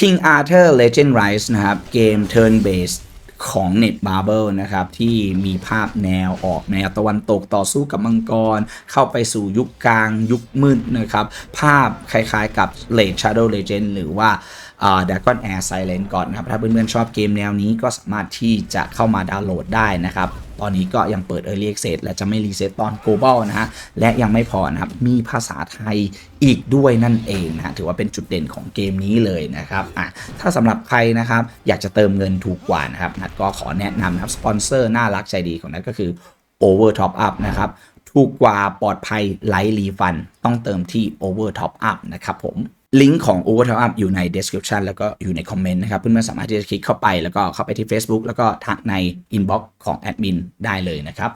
King Arthur Legend Rise นะครับ เกม turn based ของ Net Marble นะครับ ที่มีภาพแนวออกแนวตะวันตกต่อสู้กับมังกร เข้าไปสู่ยุคกลางยุคมืดนะครับ ภาพคล้ายๆกับ Late Shadow Legend หรือว่า d a g o n Air Silent ก่อนนะครับ ถ้าเพื่อนๆชอบเกมแนวนี้ก็สามารถที่จะเข้ามาดาวน์โหลดได้นะครับ ตอนนี้ก็ยังเปิด Early Access และจะไม่รีเซ็ตตอน Global นะฮะ และยังไม่พอนะครับ มีภาษาไทยอีกด้วยนั่นเองนะฮะถือว่าเป็นจุดเด่นของเกมนี้เลยนะครับอะถ้าสำหรับใครนะครับ อยากจะเติมเงินถูกกว่านะครับนัดก็ขอแนะนำนะครับ สปอนเซอร์น่ารักใจดีของนัดก็คือ Over Top Up นะครับถูกกว่าปลอดภัยไร้รีฟัน ต้องเติมที่ Over Top Up นะครับผม ลิงก์ของ Over Top Up อยู่ใน description แล้วก็อยู่ในคอมเมนต์นะครับ เพื่อนๆสามารถที่จะคลิกเข้าไปแล้วก็เข้าไปที่ Facebook แล้วก็ทักใน inbox ของแอดมินได้เลยนะครับ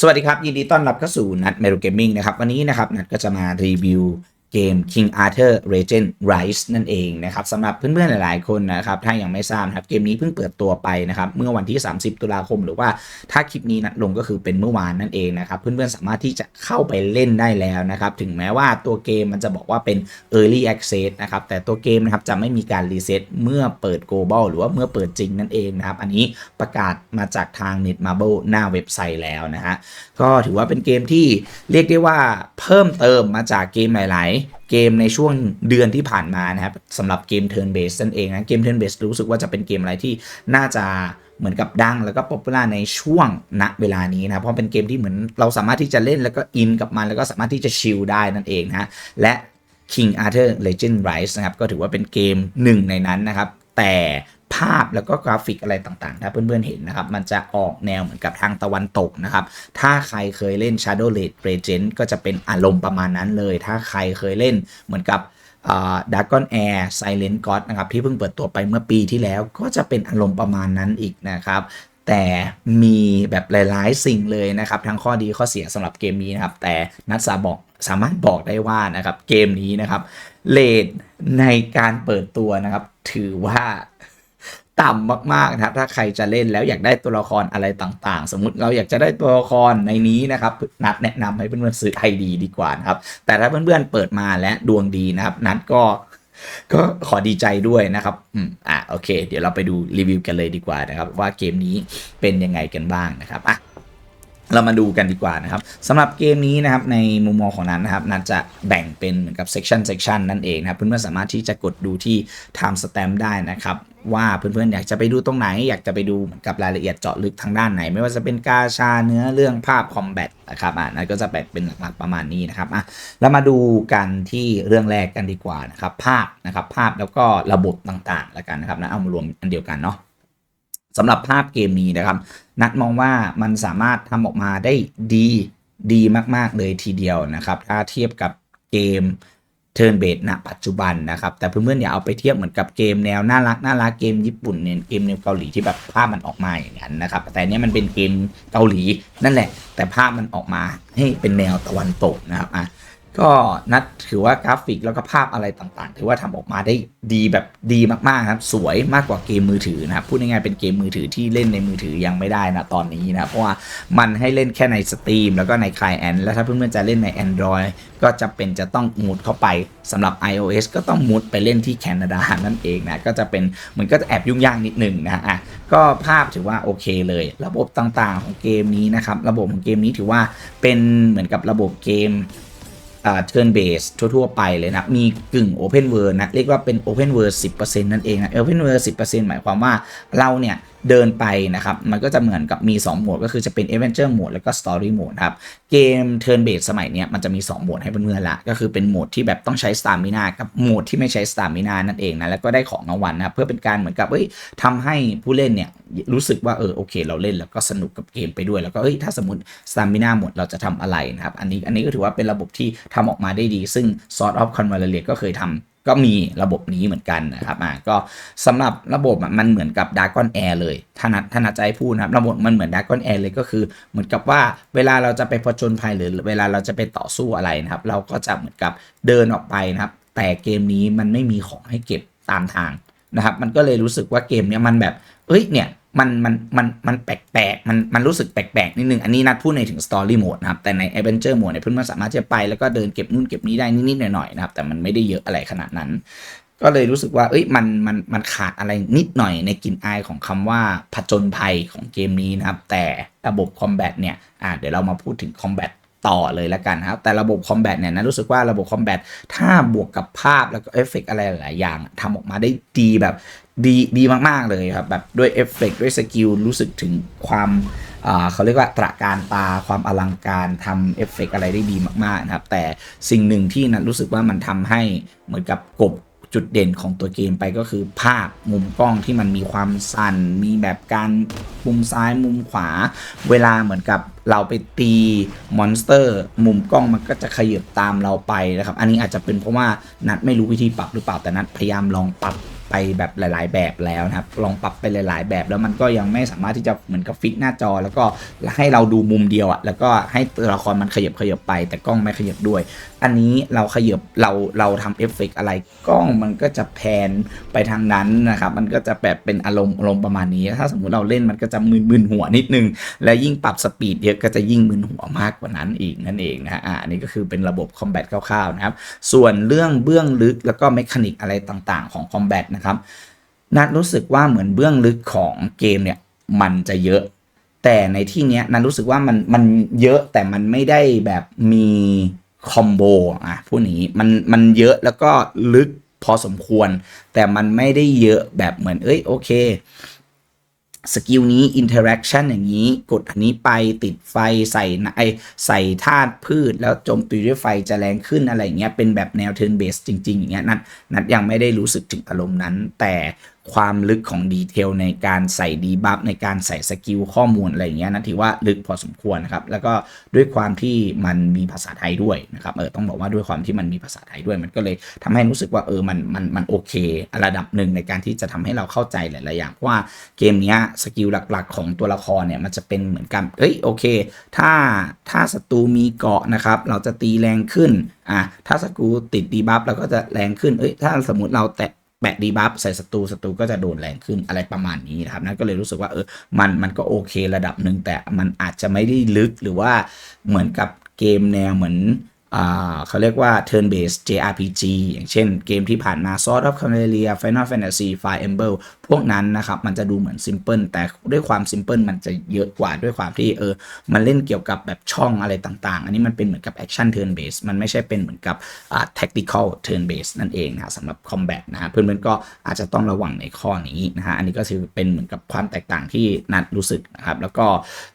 สวัสดีครับ ยินดีต้อนรับเข้าสู่นัด Mero Gaming นะครับ วันนี้นะครับ นัดก็จะมารีวิว เกม King Arthur Legend Rise นั่นเองนะครับสำหรับเพื่อนๆหลายๆคนนะครับถ้ายังไม่ทราบครับเกมนี้เพิ่งเปิดตัวไปนะครับเมื่อวันที่ 30 ตุลาคม หรือว่าถ้าคลิปนี้นัดลงก็คือเป็นเมื่อวานนั่นเองนะครับเพื่อนๆสามารถที่จะเข้าไปเล่นได้แล้วนะครับถึงแม้ว่าตัวเกมมันจะบอกว่าเป็น Early Access นะครับแต่ตัวเกมนะครับจะไม่มีการรีเซ็ตเมื่อเปิด Global หรือว่าเมื่อเปิดจริงนั่นเองนะครับอันนี้ประกาศมาจากทาง Netmarble หน้าเว็บไซต์แล้วนะฮะก็ถือว่าเป็นเกมที่เรียกได้ว่าเพิ่มเติมมาจากเกมหลายๆเกมในช่วงเดือนที่ผ่านมานะครับสำหรับเกม Turn Based นั่นเองนะเกม Turn Based รู้สึกว่าจะเป็นเกมอะไรที่น่าจะเหมือนกับดังแล้วก็ป๊อปปูล่าในช่วงณเวลานี้นะเพราะเป็นเกมที่เหมือนเราสามารถที่จะเล่นแล้วก็อินกับมัน แล้วก็สามารถที่จะชิลได้นั่นเองนะและ King Arthur Legend Rise นะครับก็ถือว่าเป็นเกมหนึ่งในนั้นนะครับแต่ ภาพแล้วก็กราฟิกอะไรต่างๆ ถ้าเพื่อนๆเห็นนะครับ มันจะออกแนวเหมือนกับทางตะวันตกนะครับ ถ้าใครเคยเล่น Shadow Legend ก็จะเป็นอารมณ์ประมาณนั้นเลย ถ้าใครเคยเล่นเหมือนกับดากอนแอร์ไซเลน t ์ก็นะครับ ที่เพิ่งเปิดตัวไปเมื่อปีที่แล้วก็จะเป็นอารมณ์ประมาณนั้นอีกนะครับแต่มีแบบหลาย ๆ สิ่งเลยนะครับ ทั้งข้อดีข้อเสียสำหรับเกมนี้นะครับ แต่นัทสาบอกสามารถบอกได้ว่านะครับ เกมนี้นะครับเลทในการเปิดตัวนะครับ ถือว่า ต่ำมากๆนะครับถ้าใครจะเล่นแล้วอยากได้ตัวละครอะไรต่างๆ สมมุติเราอยากจะได้ตัวละครในนี้นะครับนัดแนะนำให้เพื่อนๆซื้อไอดีดีกว่านะครับแต่ถ้าเพื่อนๆเปิดมาและดวงดีนะครับ นัดก็ก็ขอดีใจด้วยนะครับอืมอะโอเค เดี๋ยวเราไปดูรีวิวกันเลยดีกว่านะครับ ว่าเกมนี้เป็นยังไงกันบ้างนะครับอะ เรามาดูกันดีกว่านะครับสำหรับเกมนี้นะครับในมุมมองของนั้นนะครับนัดจะแบ่งเป็นเหมือนกับเซกชันเซกชันนั่นเองนะครับเพื่อนๆสามารถที่จะกดดูที่ time stamp ได้นะครับว่าเพื่อนๆอยากจะไปดูตรงไหน อยากจะไปดูเหมือนกับรายละเอียดเจาะลึกทางด้านไหน ไม่ว่าจะเป็นกาชาเนื้อเรื่องภาพคอมแบทนะครับอะนั่นก็จะแบ่งเป็นหลักๆประมาณนี้นะครับอะเรามาดูกันที่เรื่องแรกกันดีกว่านะครับภาพนะครับภาพแล้วก็ระบบต่างๆแล้วกันนะครับนะเอามารวมอันเดียวกันเนาะสำหรับภาพเกมนี้นะครับ นัดมองว่ามันสามารถทำออกมาได้ดีดีมาก ๆ เลยทีเดียวนะครับ ถ้าเทียบกับเกม Turn b a s e ณปัจจุบันนะครับ แต่เพื่อนๆอย่าเอาไปเทียบเหมือนกับเกมแนวน่ารักน่ารักเกมญี่ปุ่นเนี่ยเกมแนวเกาหลีที่แบบภาพมันออกมาอย่างนั้นนะครับ แต่เนี้ยมันเป็นเกมเกาหลีนั่นแหละ แต่ภาพมันออกมาให้เป็นแนวตะวันตกนะครับอะ ก็นัดถือว่ากราฟิกแล้วก็ภาพอะไรต่างๆ ถือว่าทำออกมาได้ดีแบบดีมากๆครับ สวยมากกว่าเกมมือถือนะครับพูดง่ายๆเป็นเกมมือถือที่เล่นในมือถือยังไม่ได้นะตอนนี้นะเพราะว่ามันให้เล่นแค่ในสตรีมแล้วก็ในคลายแอนแล้วถ้าเพื่อนๆจะเล่นใน Android ก็จะเป็นจะต้องมุดเข้าไปสำหรับ iOS ก็ต้องมุดไปเล่นที่แคนาดานั่นเองนะก็จะเป็นเหมือนก็จะแอบยุ่งยากนิดหนึ่งนะอะก็ภาพถือว่าโอเคเลย ระบบต่างๆของเกมนี้นะครับระบบของเกมนี้ถือว่าเป็นเหมือนกับระบบเกม เทิร์นเบสทั่ว ๆ ไปเลยนะ มีกึ่ง open world นะ เรียกว่าเป็น open world 10%นั่นเองนะ open world 10%หมายความว่าเราเนี่ย เดินไปนะครับ มันก็จะเหมือนกับมี 2 โหมด ก็คือจะเป็น adventure mode แล้วก็ story mode ครับ เกม turn based สมัยนี้มันจะมี 2 โหมดให้เพื่อนๆละ ก็คือเป็นโหมดที่แบบต้องใช้ stamina กับโหมดที่ไม่ใช้ stamina นั่นเองนะ แล้วก็ได้ของรางวัลนะเพื่อเป็นการเหมือนกับเอ้ยทำให้ผู้เล่นเนี่ยรู้สึกว่าเออโอเค เราเล่นแล้วก็สนุกกับเกมไปด้วย แล้วก็เอ้ยถ้าสมมติ stamina หมดเราจะทำอะไรนะครับ อันนี้อันนี้ก็ถือว่าเป็นระบบที่ทำออกมาได้ดี ซึ่ง Sword of Convalescence ก็เคยทำ ก็มีระบบนี้เหมือนกันนะครับอ่าก็สำหรับระบบมันเหมือนกับ d ากอนแอร์เลยถ้านัดถ้านัดใจพูดนะครับระบบมันเหมือน d ากอนแอร์เลยก็คือ เหมือนกับว่าเวลาเราจะไปผจญภัยหรือเวลาเราจะไปต่อสู้อะไรนะครับ เราก็จะเหมือนกับเดินออกไปนะครับ แต่เกมนี้มันไม่มีของให้เก็บตามทางนะครับ มันก็เลยรู้สึกว่าเกมนี้มันแบบเอ้ยเนี่ย มันมันมันมันแปลกๆมันมันรู้สึกแปลกๆนิดนึง อันนี้นัดพูดในถึงสตอรี่โหมดนะครับ แต่ในเอเวนเจอร์โหมดเนี่ยเพื่อนๆสามารถจะไปแล้วก็เดินเก็บนู่นเก็บนี้ได้นิดๆหน่อยๆนะครับ แต่มันไม่ได้เยอะอะไรขนาดนั้น ก็เลยรู้สึกว่า เอ้ยมันมันมันขาดอะไรนิดหน่อยในกลิ่นอายของคำว่าผจญภัยของเกมนี้นะครับ แต่ระบบคอมแบทเนี่ยอ่าเดี๋ยวเรามาพูดถึงคอมแบท ต่อเลยแล้วกันนะครับ แต่ระบบคอมแบทเนี่ยนะรู้สึกว่าระบบคอมแบทถ้าบวกกับภาพแล้วก็เอฟเฟกอะไรหลายอย่างทำออกมาได้ดีแบบดีดีมาก ๆ เลยครับ แบบด้วยเอฟเฟกด้วยสกิลรู้สึกถึงความอ่าเขาเรียกว่าตระการตาความอลังการทำเอฟเฟกอะไรได้ดีมาก ๆ นะครับ แต่สิ่งหนึ่งที่นัทรู้สึกว่ามันทำให้เหมือนกับกบจุดเด่นของตัวเกมไปก็คือภาพมุมกล้องที่มันมีความสั่น มีแบบการมุมซ้ายมุมขวา เวลาเหมือนกับ เราไปตีมอนสเตอร์ มุมกล้องมันก็จะขยับตามเราไปนะครับ อันนี้อาจจะเป็นเพราะว่านัดไม่รู้วิธีปรับหรือเปล่าแต่นัดพยายามลองปรับ ไปแบบหลาย ๆ แบบแล้วนะครับ ลองปรับไปหลาย ๆ แบบแล้วมันก็ยังไม่สามารถที่จะเหมือนกับฟิกหน้าจอ แล้วก็ให้เราดูมุมเดียวอะแล้วก็ให้ตัวละครมันขยับขยับไป แต่กล้องไม่ขยับด้วย อันนี้เราขยับเราเราทำเอฟเฟกอะไรกล้องมันก็จะแพนไปทางนั้นนะครับ มันก็จะแบบเป็นอารมณ์อารมณ์ประมาณนี้ ถ้าสมมุติเราเล่นมันก็จะมึนๆหัวนิดนึง และยิ่งปรับสปีดเยอะก็จะยิ่งมึนหัวมากกว่านั้นอีกนั่นเองนะฮะอ่าอันนี้ก็คือเป็นระบบคอมแบทคร่าวๆนะครับ ส่วนเรื่องเบื้องลึกแล้วก็เมคานิกอะไรต่างๆ ของคอมแบทนะครับนัดรู้สึกว่าเหมือนเบื้องลึกของเกมเนี่ยมันจะเยอะ แต่ในที่เนี้ยนัดรู้สึกว่ามันมันเยอะแต่มันไม่ได้แบบมีคอมโบอะพูดอย่างนี้มันมันเยอะแล้วก็ลึกพอสมควร แต่มันไม่ได้เยอะแบบเหมือนเอ้ยโอเค สกิลนี้อินเทอร์แอคชั่นอย่างนี้ กดอันนี้ไปติดไฟใส่ไอใส่ธาตุพืช แล้วจมตีด้วยไฟจะแรงขึ้นอะไรเงี้ยเป็นแบบแนวเทิร์นเบสจริง ๆ อย่างเงี้ยนัดนัดยังไม่ได้รู้สึกถึงอารมณ์นั้น แต่ ความลึกของดีเทลในการใส่ดีบัฟในการใส่สกิลข้อมูลอะไรอย่างเงี้ยนะถือว่าลึกพอสมควรนะครับแล้วก็ด้วยความที่มันมีภาษาไทยด้วยนะครับเออต้องบอกว่าด้วยความที่มันมีภาษาไทยด้วย มันก็เลยทำให้รู้สึกว่าเออมันมันมันโอเคระดับหนึ่งในการที่จะทำให้เราเข้าใจหลาย ๆ อย่างเพราะว่าเกมนี้สกิลหลัก ๆ ของตัวละครเนี่ยมันจะเป็นเหมือนกันเอ้ยโอเค ถ้าถ้าศัตรูมีเกาะนะครับเราจะตีแรงขึ้นอะถ้าศัตรูติดดีบัฟเราก็จะแรงขึ้นเอ้ยถ้าสมมติเราแตะ แปะดีบัฟใส่ศัตรูศัตรูก็จะโดนแรงขึ้นอะไรประมาณนี้นะครับนั่นก็เลยรู้สึกว่าเออมันมันก็โอเคระดับหนึ่งแต่มันอาจจะไม่ได้ลึกหรือว่าเหมือนกับเกมแนวเหมือนอ่าเขาเรียกว่า turn based JRPG อย่างเช่นเกมที่ผ่านมา Sword of Camellia Final Fantasy Fire Emblem พวกนั้นนะครับมันจะดูเหมือน simple แต่ด้วยความ simple มันจะเยอะกว่าด้วยความที่เออมันเล่นเกี่ยวกับแบบช่องอะไรต่างๆ อันนี้มันเป็นเหมือนกับ action turn based มันไม่ใช่เป็นเหมือนกับอ่า tactical turn based นั่นเองนะสำหรับ combat นะฮะเพื่อนๆก็อาจจะต้องระวังในข้อนี้นะฮะอันนี้ก็คือเป็นเหมือนกับความแตกต่างที่นัดรู้สึกนะครับแล้วก็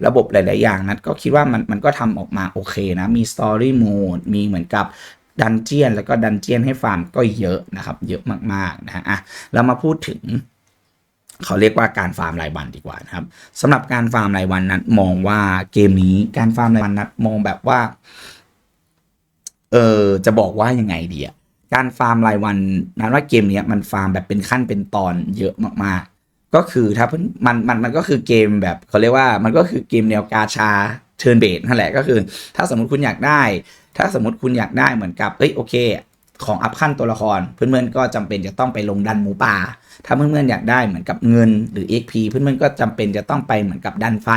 ระบบหลายๆอย่างนัดก็คิดว่ามันมันก็ทำออกมาโอเคนะมี story mode มีเหมือนกับดันเจียนแล้วก็ดันเจียนให้ฟาร์มก็เยอะนะครับ เยอะมากๆนะฮะอะเรามาพูดถึง เขาเรียกว่าการฟาร์มรายวันดีกว่านะครับสำหรับการฟาร์มรายวันนัดมองว่าเกมนี้การฟาร์มรายวันนัดมองแบบว่าเออจะบอกว่ายังไงดีอะการฟาร์มรายวันนั้นว่าเกมนี้มันฟาร์มแบบเป็นขั้นเป็นตอนเยอะมากๆ ก็คือถ้าเพิ่นมันมันมันก็คือเกมแบบเขาเรียกว่ามันก็คือเกมแนวกาชาเทิร์นเบสนั่นแหละก็คือ ถ้าสมมติคุณอยากได้ ถ้าสมมติคุณอยากได้เหมือนกับเอ้ยโอเค ของอัพขั้นตัวละครเพื่อนๆก็จำเป็นจะต้องไปลงดันหมูป่า ถ้าเพื่อนๆอยากได้เหมือนกับเงินหรือ XP เพื่อนๆก็จำเป็นจะต้องไปเหมือนกับดันไฟ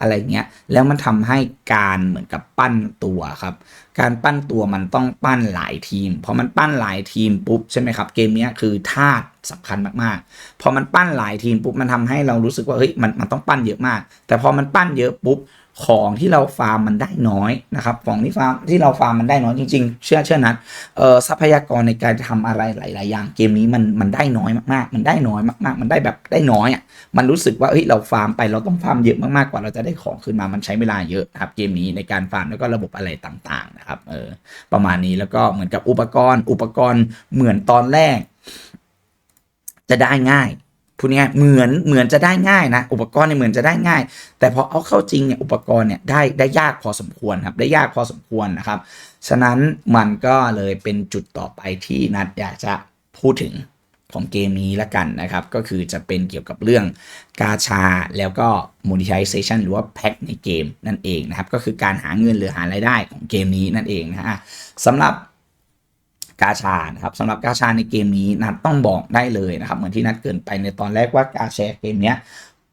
อะไรเงี้ย แล้วมันทำให้การเหมือนกับปั้นตัวครับ การปั้นตัวมันต้องปั้นหลายทีม พอมันปั้นหลายทีมปุ๊บใช่ไหมครับ เกมนี้คือธาตุสำคัญมากๆ พอมันปั้นหลายทีมปุ๊บมันทำให้เรารู้สึกว่าเฮ้ยมันมันต้องปั้นเยอะมาก แต่พอมันปั้นเยอะปุ๊บ ของที่เราฟาร์มมันได้น้อยนะครับของที่ฟาร์มที่เราฟาร์มมันได้น้อยจริงๆ เชื่อเชื่อนัดเอ่อทรัพยากรในการทำอะไรหลาย ๆ อย่างเกมนี้มันมันได้น้อยมากๆ มันได้น้อยมากๆ มันได้แบบได้น้อยอะมันรู้สึกว่าเฮ้ยเราฟาร์มไปเราต้องฟาร์มเยอะมากๆกว่าเราจะได้ของขึ้นมามันใช้เวลาเยอะครับเกมนี้ในการฟาร์มแล้วก็ระบบอะไรต่างๆนะครับเออประมาณนี้แล้วก็เหมือนกับอุปกรณ์ อุปกรณ์เหมือนตอนแรก จะได้ง่าย พูดง่ายเหมือนเหมือนจะได้ง่ายนะ อุปกรณ์เนี่ยเหมือนจะได้ง่าย แต่พอเอาเข้าจริงเนี่ยอุปกรณ์เนี่ยได้ได้ยากพอสมควรครับได้ยากพอสมควรนะครับ ฉะนั้นมันก็เลยเป็นจุดต่อไปที่นัดอยากจะพูดถึงของเกมนี้ละกันนะครับ ก็คือจะเป็นเกี่ยวกับเรื่องกาชาแล้วก็ monetization หรือว่าแพ็คในเกมนั่นเองนะครับ ก็คือการหาเงินหรือหารายได้ของเกมนี้นั่นเองนะฮะสำหรับ กาชานะครับสำหรับกาชาในเกมนี้นัดต้องบอกได้เลยนะครับ เหมือนที่นัดเกินไปในตอนแรกว่ากาแชร์เกมเนี้ย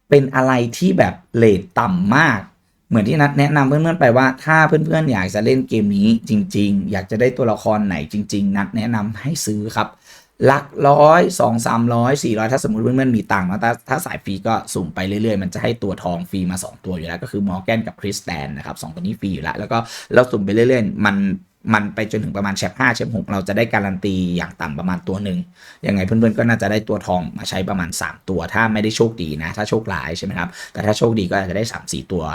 เป็นอะไรที่แบบเลทต่ำมาก เหมือนที่นัดแนะนำเพื่อนๆไปว่าถ้าเพื่อนๆ อยากจะเล่นเกมนี้จริง ๆ อยากจะได้ตัวละครไหนจริง ๆ นัดแนะนำให้ซื้อครับหลักร้อยสองสามร้อยสี่ร้อยถ้าสมมติเพื่อนๆมีตังค์นะถ้าถ้าสายฟรีก็สุ่มไปเรื่อยๆ มันจะให้ตัวทองฟรีมา 2 ตัวอยู่แล้ว ก็คือมอร์แกนกับคริสแตนนะครับสองตัวนี้ฟรีอยู่แล้ว แล้วก็เราสุ่มไปเรื่อยๆ มัน มันไปจนถึงประมาณแชปห้าแชปหกเราจะได้การันตีอย่างต่ำประมาณตัวหนึ่งยังไงเพื่อนๆก็น่าจะได้ตัวทองมาใช้ประมาณ 3 ตัว ถ้าไม่ได้โชคดีนะ ถ้าโชคร้ายใช่ไหมครับ แต่ถ้าโชคดีก็อาจจะได้ 3 4 ตัว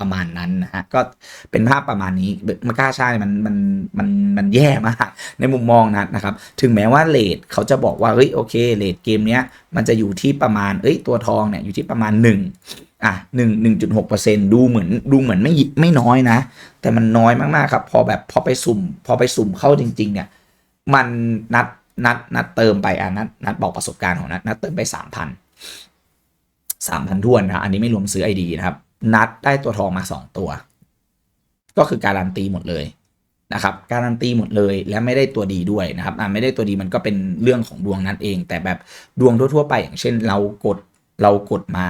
ประมาณนั้นนะฮะก็เป็นภาพประมาณนี้มาก้าชาเนี่ยมันมันมันมันแย่มากในมุมมองนะนะครับ ถึงแม้ว่าเลทเขาจะบอกว่าเฮ้ยโอเคเลทเกมเนี้ยมันจะอยู่ที่ประมาณเอ้ยตัวทองเนี่ยอยู่ที่ประมาณ 1 อะหนึ่งหนึ่งจุดหกเปอร์เซ็นดูเหมือนดูเหมือนไม่ไม่น้อยนะ แต่มันน้อยมากๆครับ พอแบบพอไปสุ่ม พอไปสุ่มเข้าจริง ๆ เนี่ย มันนัดนัดนัดเติมไปอะนัดนัดบอกประสบการณ์ของนัดนัดเติมไปสามพันสามพันทวนนะอันนี้ไม่รวมซื้อไอดีนะครับ นัดได้ตัวทองมาสองตัว ก็คือการันตีหมดเลยนะครับการันตีหมดเลยและไม่ได้ตัวดีด้วยนะครับอ่าไม่ได้ตัวดีมันก็เป็นเรื่องของดวงนั้นเอง แต่แบบดวงทั่วๆไปอย่างเช่น เรากดเรากดมา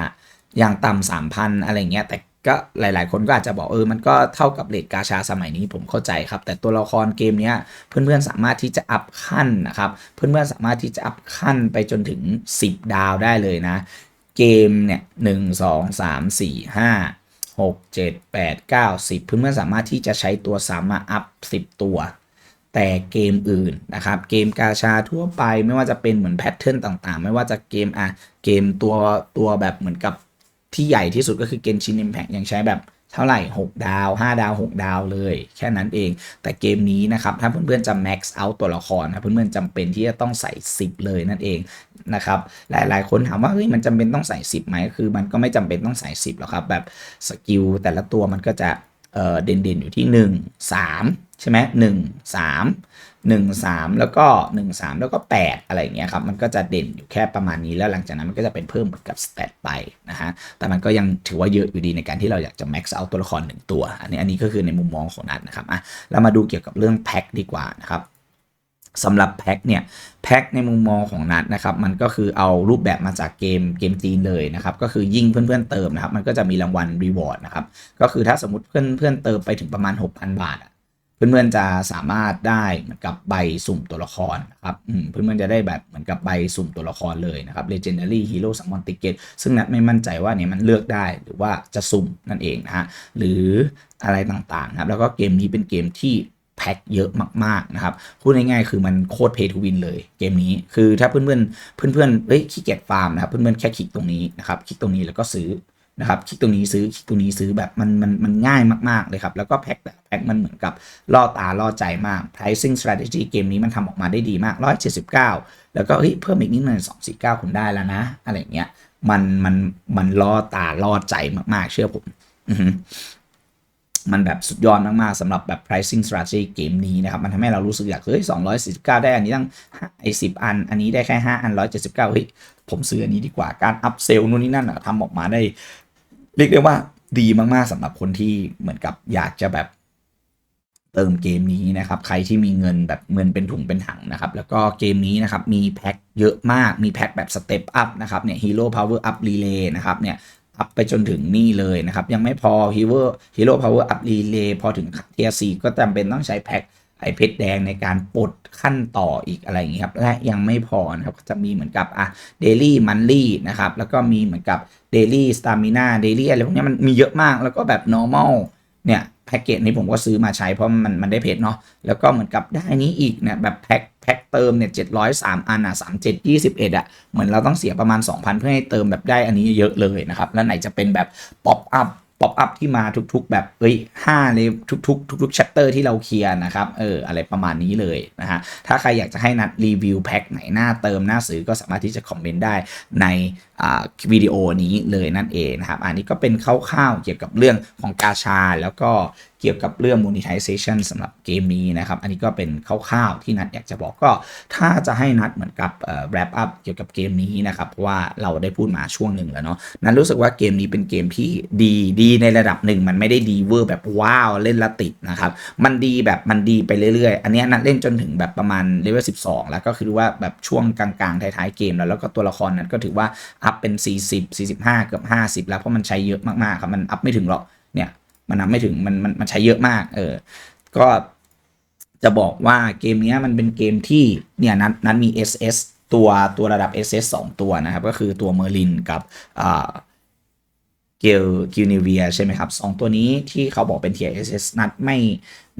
อย่างต่ำสามพันอะไรเงี้ยแต่ก็หลาย ๆ คนก็อาจจะบอกเออมันก็เท่ากับเลทกาชาสมัยนี้ผมเข้าใจครับ แต่ตัวละครเกมนี้เพื่อนๆสามารถที่จะอัพขั้นนะครับ เพื่อนๆสามารถที่จะอัพขั้นไปจนถึง 10 ดาวได้เลยนะ เกมเนี่ยหนึ่งสองสามสี่ห้าหกเจ็ดแปดเก้าสิบเพื่อนๆสามารถที่จะใช้ตัวสามารถอัพสิบตัว แต่เกมอื่นนะครับ เกมกาชาทั่วไปไม่ว่าจะเป็นเหมือนแพทเทิร์นต่างๆ ไม่ว่าจะเกมอะเกมตัวตัวแบบเหมือนกับ ที่ใหญ่ที่สุดก็คือเกนชิน Impact ยังใช้แบบเท่าไหร่ 6 ดาว 5 ดาว 6 ดาวเลย แค่นั้นเอง แต่เกมนี้นะครับ ถ้าเพื่อนๆจะ max out ตัวละครนะเพื่อนๆจำเป็นที่จะต้องใส่ 10 เลยนั่นเองนะครับ หลายๆ คนถามว่าเฮ้ยมันจำเป็นต้องใส่ 10ไหมคือ มันก็ไม่จำเป็นต้องใส่ 10หรอกครับ แบบสกิลแต่ละตัวมันก็จะ เเด่นๆอยู่ที่ 1 3 ใช่ไหมหนึ่งสามหนึ่งสามแล้วก็หนึ่งสามแล้วก็แปดอะไรเงี้ยครับมันก็จะเด่นอยู่แค่ประมาณนี้แล้วหลังจากนั้นมันก็จะเป็นเพิ่มกับสเตตไปนะฮะแต่มันก็ยังถือว่าเยอะอยู่ดีในการที่เราอยากจะ max out ตัวละครหนึ่งตัว อันนี้อันนี้ก็คือในมุมมองของนัดนะครับอะเรามาดูเกี่ยวกับเรื่องแพ็คดีกว่านะครับ สำหรับแพ็คเนี่ยแพ็คในมุมมองของนัดนะครับมันก็คือเอารูปแบบมาจากเกมเกมจีนเลยนะครับก็คือยิ่งเพื่อนๆเติมนะครับมันก็จะมีรางวัลรีวอร์ดนะครับก็คือถ้าสมมติเพื่อนๆเติมไปถึงประมาณ 6,000 บาทเพื่อนๆจะสามารถได้เหมือนกับใบสุ่มตัวละครนะครับเพื่อนๆจะได้แบบเหมือนกับใบสุ่มตัวละครเลยนะครับ Legendary Hero Summon Ticket ซึ่งนัดไม่มั่นใจว่าเนี่ยมันเลือกได้หรือว่าจะสุ่มนั่นเองนะฮะหรืออะไรต่างๆนะครับแล้วก็เกมนี้เป็นเกมที่ แพ็คเยอะมากๆนะครับ พูดง่ายๆคือมันโคตรเพย์ทูวินเลยเกมนี้ คือถ้าเพื่อนๆเพื่อนๆเฮ้ยขี้เกียจฟาร์มนะครับเพื่อนๆแค่คลิกตรงนี้นะครับคลิกตรงนี้แล้วก็ซื้อนะครับคลิกตรงนี้ซื้อคลิกตรงนี้ซื้อแบบมันมันมันง่ายมากๆเลยครับ แล้วก็แพ็คแต่แพ็คมันเหมือนกับล่อตาล่อใจมาก pricing strategy เกมนี้มันทำออกมาได้ดีมาก 179 แล้วก็เฮ้ยเพิ่มอีกนิดหน่อย249 คุณได้แล้วนะ อะไรเงี้ยมันมันมันล่อตาล่อใจมากๆ เชื่อผม มันแบบสุดยอดมากๆสำหรับแบบ pricing strategy เกมนี้นะครับ มันทำให้เรารู้สึกอยาก เฮ้ย 249 ได้อันนี้ตั้งไอ้10 อัน อันนี้ได้แค่ 5 อัน 179 เฮ้ย ผมซื้ออันนี้ดีกว่าการอัพเซลนู่นนี่นั่นทำออกมาได้ เรียกได้ว่าดีมากๆสำหรับคนที่เหมือนกับอยากจะแบบเติมเกมนี้นะครับ ใครที่มีเงินแบบเงินเป็นถุงเป็นถังนะครับ แล้วก็เกมนี้นะครับ มีแพ็คเยอะมาก มีแพ็คแบบสเต็ปอัพนะครับ เนี่ยฮีโร่พาวเวอร์อัพรีเลย์นะครับ เนี่ย อัพไปจนถึงนี่เลยนะครับ ยังไม่พอฮีโร่ฮีโร่พาวเวอร์อัพรีเลย์พอถึงเทียซีก็จำเป็นต้องใช้แพ็คไอเพชรแดงในการปลดขั้นต่ออีกอะไรอย่างนี้ครับ และยังไม่พอนะครับจะมีเหมือนกับอะเดลี่มันลี่นะครับ แล้วก็มีเหมือนกับเดลี่สตามิน่าเดลี่อะไรพวกนี้มันมีเยอะมากแล้วก็แบบ normal เนี่ยแพ็กเกจนี้ผมก็ซื้อมาใช้เพราะมันมันได้เพชรเนาะแล้วก็เหมือนกับได้นี้อีกเนี่ยแบบแพ็ค พ็คเติมเนี่ยเจ็ดร้อยสามอันอะสามเจ็ดยี่สิบเอ็ดอะเหมือนเราต้องเสียประมาณ 2,000 เพื่อให้เติมแบบได้อันนี้เยอะเลยนะครับ แล้วไหนจะเป็นแบบป๊อปอัพป๊อปอัพที่มาทุกๆ แบบเอ้ยห้าเลยทุกๆ ทุกๆชัตเตอร์ที่เราเคลียร์นะครับ เออ อะไรประมาณนี้เลยนะฮะ ถ้าใครอยากจะให้นัดรีวิวแพ็คไหนหน้าเติมหน้าซื้อก็สามารถที่จะคอมเมนต์ได้ในวิดีโอนี้เลยนั่นเองนะครับ อันนี้ก็เป็นคร่าวๆเกี่ยวกับเรื่องของกาชาแล้วก็ เกี่ยวกับเรื่อง monetization สำหรับเกมนี้นะครับ อันนี้ก็เป็นคร่าวๆที่นัดอยากจะบอกก็ถ้าจะให้นัดเหมือนกับ wrap up เกี่ยวกับเกมนี้นะครับ เพราะว่าเราได้พูดมาช่วงหนึ่งแล้วเนาะนัดรู้สึกว่าเกมนี้เป็นเกมที่ดีดีในระดับหนึ่ง มันไม่ได้ดีเวอร์แบบว้าวเล่นละติดนะครับมันดีแบบมันดีไปเรื่อยๆ อันนี้นัดเล่นจนถึงแบบประมาณเลเวล12 แล้วก็คือว่าแบบช่วงกลางๆท้ายๆเกมแล้วแล้วก็ตัวละครนั้นก็ถือว่าอัพเป็น 40 45 เกือบ 50 แล้วเพราะมันใช้เยอะมากๆครับมันอัพไม่ถึงหรอกเนี่ย มันนับไม่ถึงมันมันมันใช้เยอะมาก เออ ก็จะบอกว่าเกมนี้มันเป็นเกมที่เนี่ยนั้นนั้นมี SS ตัวตัวระดับ SS 2 ตัวนะครับ ก็คือตัวเมอร์ลินกับอ่าเกลกิวเนเวียใช่ไหมครับสองตัวนี้ที่เขาบอกเป็น tier SS นัดไม่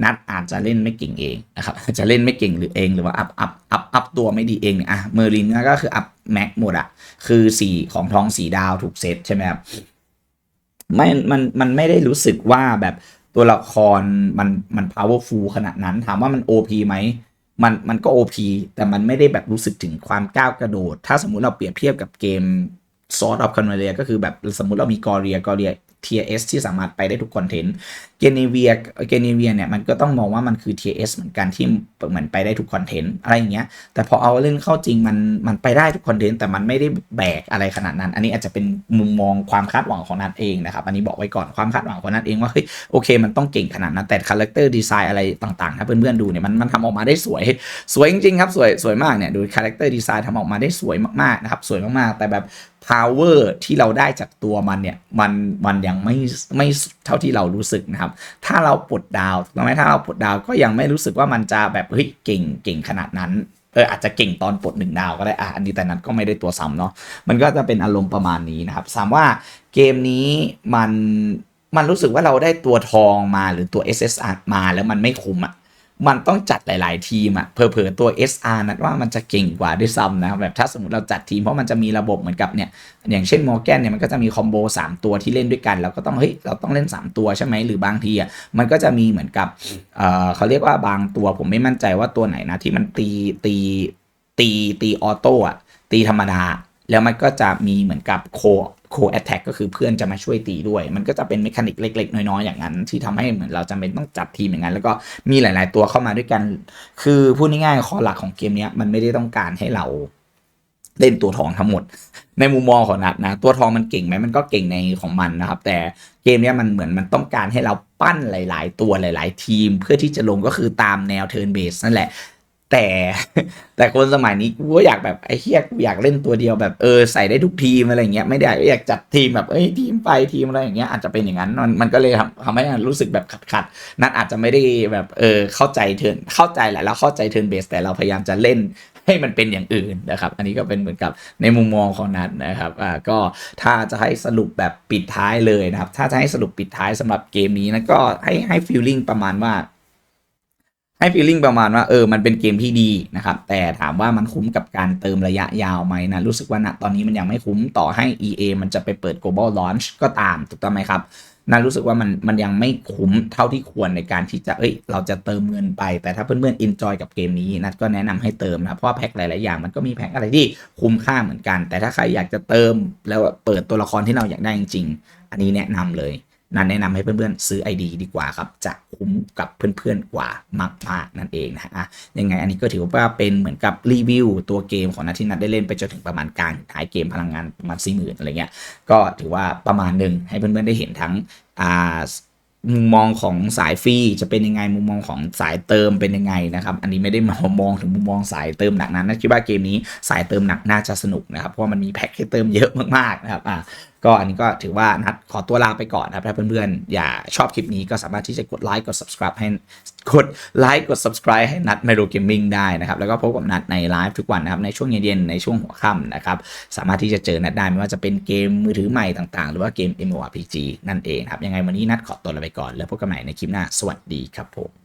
นัดอาจจะเล่นไม่เก่งเองนะครับจะเล่นไม่เก่งหรือเองหรือว่าอัพอัพอัพอัพตัวไม่ดีเองเนี่ยอะเมอร์ลินก็คืออัพแม็กหมดอะคือสีของทองสีดาวถูกเซตใช่ไหมครับ ไม่มันมันไม่ได้รู้สึกว่าแบบตัวละครมันมัน powerful ขนาดนั้น ถามว่ามัน OP ไหมมันมันก็ OP แต่มันไม่ได้แบบรู้สึกถึงความก้าวกระโดด ถ้าสมมุติเราเปรียบเทียบกับเกม Sword of c o n v a l i a ก็คือแบบสมมุติเรามีกอเรียกอเรีย Tier S ที่สามารถไปได้ทุกคอนเทนต์เกเนเวียเกเนเวียเนี่ยมันก็ต้องมองว่ามันคือ Tier S เหมือนกันที่เหมือนไปได้ทุกคอนเทนต์อะไรอย่างเงี้ยแต่พอเอาเล่นเข้าจริงมันมันไปได้ทุกคอนเทนต์แต่มันไม่ได้แบกอะไรขนาดนั้น อันนี้อาจจะเป็นมุมมองความคาดหวังของนัทเองนะครับ อันนี้บอกไว้ก่อนความคาดหวังของนัทเองว่าเฮ้ยโอเค มันต้องเก่งขนาดนั้นแต่คาแรคเตอร์ดีไซน์อะไรต่างๆถ้าเพื่อนๆดูเนี่ยมันมันทำออกมาได้สวย สวยจริงๆครับสวยสวยมากเนี่ยดูคาแรคเตอร์ดีไซน์ทำออกมาได้สวยมากๆนะครับสวยมากๆแต่แบบ power ที่เราได้จากตัวมันเนี่ยมันมันยังไม่ไม่เท่าที่เรารู้สึกนะครับ ถ้าเราปลดดาวถูกไหมถ้าเราปลดดาวก็ยังไม่รู้สึกว่ามันจะแบบเฮ้ยเก่งเก่งขนาดนั้นเอออาจจะเก่งตอนปลดหนึ่งดาวก็ได้อะอันนี้แต่นั้นก็ไม่ได้ตัวซ้ำเนาะมันก็จะเป็นอารมณ์ประมาณนี้นะครับถามว่าเกมนี้มันมันรู้สึกว่าเราได้ตัวทองมาหรือตัว SSR มาแล้วมันไม่คุ้มอะ มันต้องจัดหลาย ๆ ทีมอะเผลอๆตัว SR นัดว่ามันจะเก่งกว่าด้วยซ้ำนะครับแบบถ้าสมมติเราจัดทีมเพราะมันจะมีระบบเหมือนกับเนี่ยอย่างเช่นมอร์แกนเนี่ยมันก็จะมีคอมโบ3 ตัวที่เล่นด้วยกัน เราก็ต้องเฮ้ยเราต้องเล่น 3 ตัวใช่ไหมหรือบางทีอะมันก็จะมีเหมือนกับเอ่อเขาเรียกว่าบางตัวผมไม่มั่นใจว่าตัวไหนนะที่มันตีตีตีตีออโต้อะตีธรรมดาแล้วมันก็จะมีเหมือนกับโค โคแอตแทกก็คือเพื่อนจะมาช่วยตีด้วย มันก็จะเป็นเมคานิกเล็ก ๆ น้อยๆอย่างนั้น ที่ทำให้เหมือนเราจำเป็นต้องจัดทีมอย่างนั้น แล้วก็มีหลาย ๆ ตัวเข้ามาด้วยกัน คือพูดง่ายๆข้อหลักของเกมนี้มันไม่ได้ต้องการให้เราเล่นตัวทองทั้งหมด ในมุมมองของนัดนะ ตัวทองมันเก่งไหมมันก็เก่งในของมันนะครับ แต่เกมนี้มันเหมือนมันต้องการให้เราปั้นหลาย ๆ ตัวหลาย ๆ ทีม เพื่อที่จะลงก็คือตามแนวเทิร์นเบสนั่นแหละ แต่แต่คนสมัยนี้กูก็อยากแบบไอ้เฮียกูอยากเล่นตัวเดียวแบบเออใส่ได้ทุกทีมอะไรเงี้ยไม่ได้อยากจัดทีมแบบเอ้ยทีมไปทีมอะไรอย่างเงี้ยอาจจะเป็นอย่างนั้นมันมันก็เลยทำทำให้รู้สึกแบบขัดขัดนัดอาจจะไม่ได้แบบเออเข้าใจเทิร์นเข้าใจแหละแล้วเข้าใจเทิร์นเบสแต่เราพยายามจะเล่นให้มันเป็นอย่างอื่นนะครับ อันนี้ก็เป็นเหมือนกับในมุมมองของนัดนะครับอ่าก็ถ้าจะให้สรุปแบบปิดท้ายเลยนะครับ ถ้าจะให้สรุปปิดท้ายสำหรับเกมนี้นะก็ให้ให้ฟีลลิ่งประมาณว่า ให้ฟีลลิ่งประมาณว่าเออมันเป็นเกมที่ดีนะครับ แต่ถามว่ามันคุ้มกับการเติมระยะยาวไหมนะ รู้สึกว่าณตอนนี้มันยังไม่คุ้มต่อให้ EA มันจะไปเปิด global launch ก็ตามถูกต้องไหมครับนารู้สึกว่ามันมันยังไม่คุ้มเท่าที่ควรในการที่จะเอ้ย เราจะเติมเงินไป แต่ถ้าเพื่อนๆ enjoy กับเกมนี้นัดก็แนะนำให้เติมนะ เพราะแพ็คหลายๆอย่างมันก็มีแพ็คอะไรที่คุ้มค่าเหมือนกัน แต่ถ้าใครอยากจะเติมแล้วเปิดตัวละครที่เราอยากได้จริงๆอันนี้แนะนำเลย นันแนะนำให้เพื่อนๆซื้อ ID ดีกว่าครับ จะคุ้มกับเพื่อนๆกว่ามากๆนั่นเองนะฮะยังไงอันนี้ก็ถือว่าเป็นเหมือนกับรีวิวตัวเกมของนัทที่นัทได้เล่นไปจนถึงประมาณกลางท้ายเกมพลังงานประมาณสี่หมื่นอะไรเงี้ยก็ถือว่าประมาณหนึ่งให้เพื่อนๆได้เห็นทั้งอ่ามุมมองของสายฟรีจะเป็นยังไงมุมมองของสายเติมเป็นยังไงนะครับ อันนี้ไม่ได้มามองถึงมุมมองสายเติมหนักนั้นนะคิดว่าเกมนี้สายเติมหนักน่าจะสนุกนะครับเพราะมันมีแพ็คให้เติมเยอะมากๆนะครับอ่า ก็อันนี้ก็ถือว่านัดขอตัวลาไปก่อนนะครับ ถ้าเพื่อนๆ อย่าชอบคลิปนี้ก็สามารถที่จะกดไลค์กด subscribe ให้กดไลค์กด subscribe ให้นัดไมโ o เกมมิ่งได้นะครับ แล้วก็พบกับนัดในไลฟ์ทุกวันนะครับ ในช่วงเย็นๆ ในช่วงหัวค่ำนะครับ สามารถที่จะเจอนัดได้ไม่ว่าจะเป็นเกมมือถือใหม่ต่างๆ หรือว่าเกม MMORPG นั่นเองครับ ยังไงวันนี้นัดขอตัวลาไปก่อน แล้วพบกันใหม่ในคลิปหน้า สวัสดีครับผม